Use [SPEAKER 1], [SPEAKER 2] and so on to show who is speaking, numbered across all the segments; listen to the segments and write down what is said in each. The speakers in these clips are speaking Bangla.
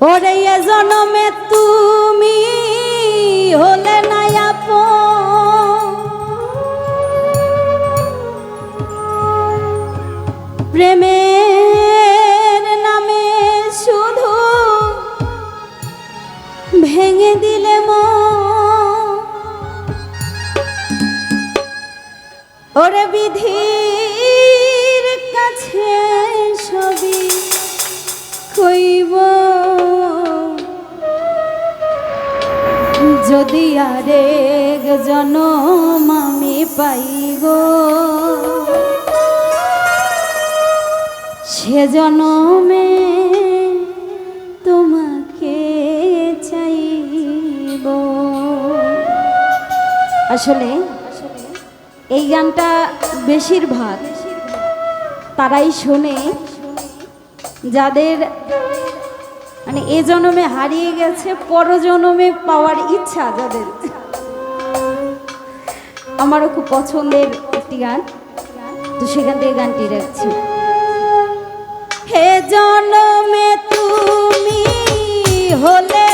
[SPEAKER 1] ওরে জনমে তুমি হলে না আপন। প্রেমের নামে শুধু ভেঙে দিলে ওরে বিধির যদি আরেক জনম আমি পাই গো। সে জনমে তোমাকে চাইব। আসলে এই গানটা বেশিরভাগ তারাই শোনে। যাদের মানে এ জনমে হারিয়ে গেছে, পরজন্মে পাওয়ার ইচ্ছা যাদের। আমারও খুব পছন্দের একটি গান। তো সেখান থেকে গানটি রাখছি। হে জনমে তুমি হলে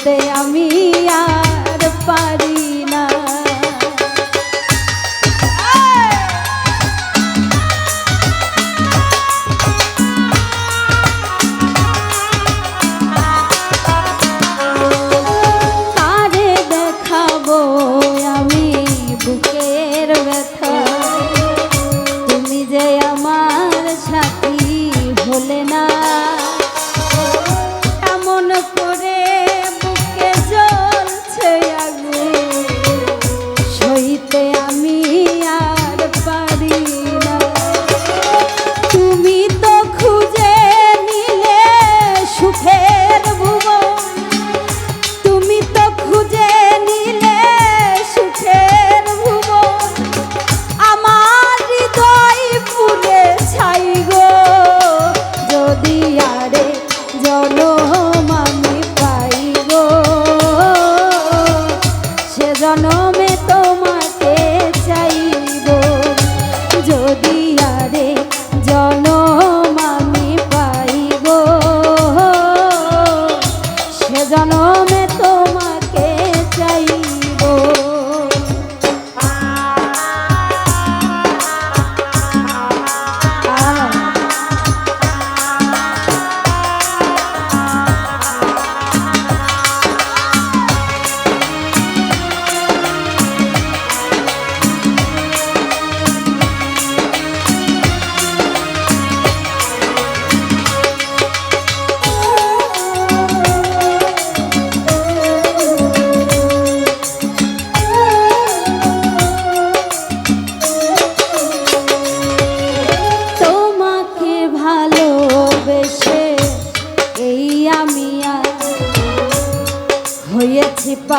[SPEAKER 1] সইতে আমি আমি প্রথমে তোমাকে চাই।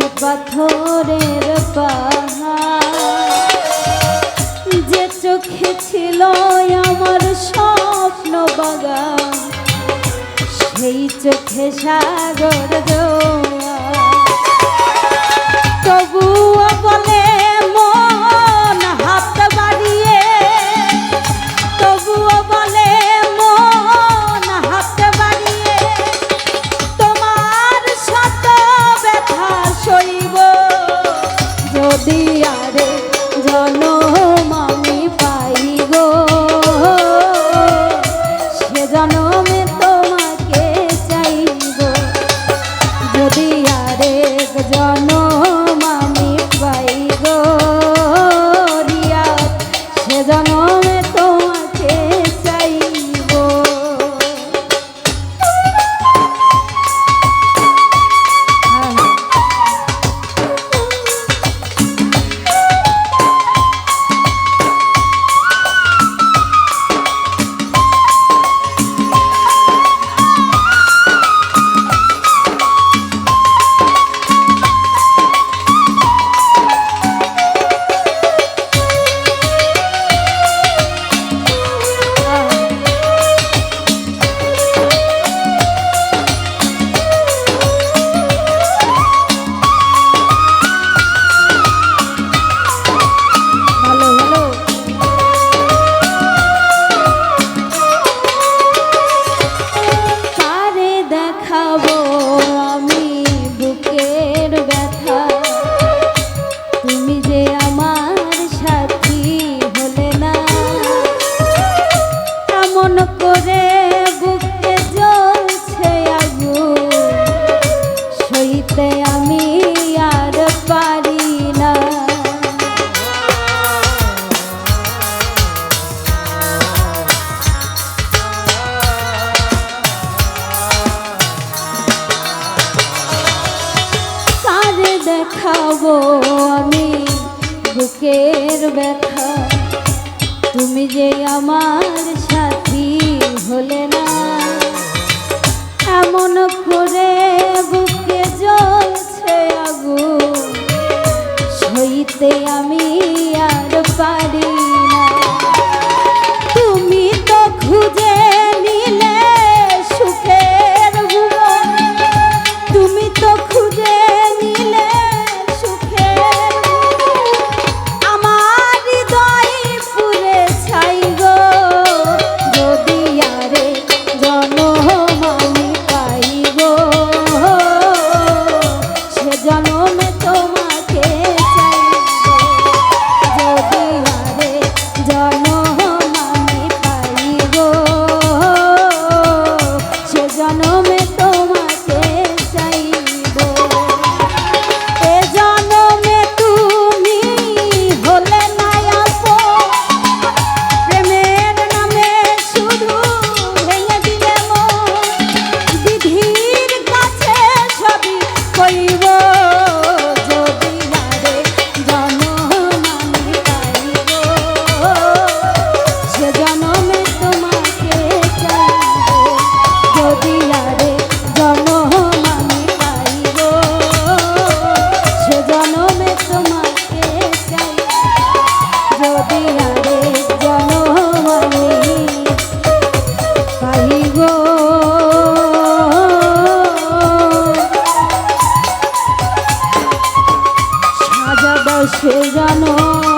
[SPEAKER 1] যে পাথরের পাহাড়। যে চোখে ছিল আমার স্বপ্ন বাগান, সেই চোখে সাগর জোয়া তবুও বলে তুমি তোমার সে জানো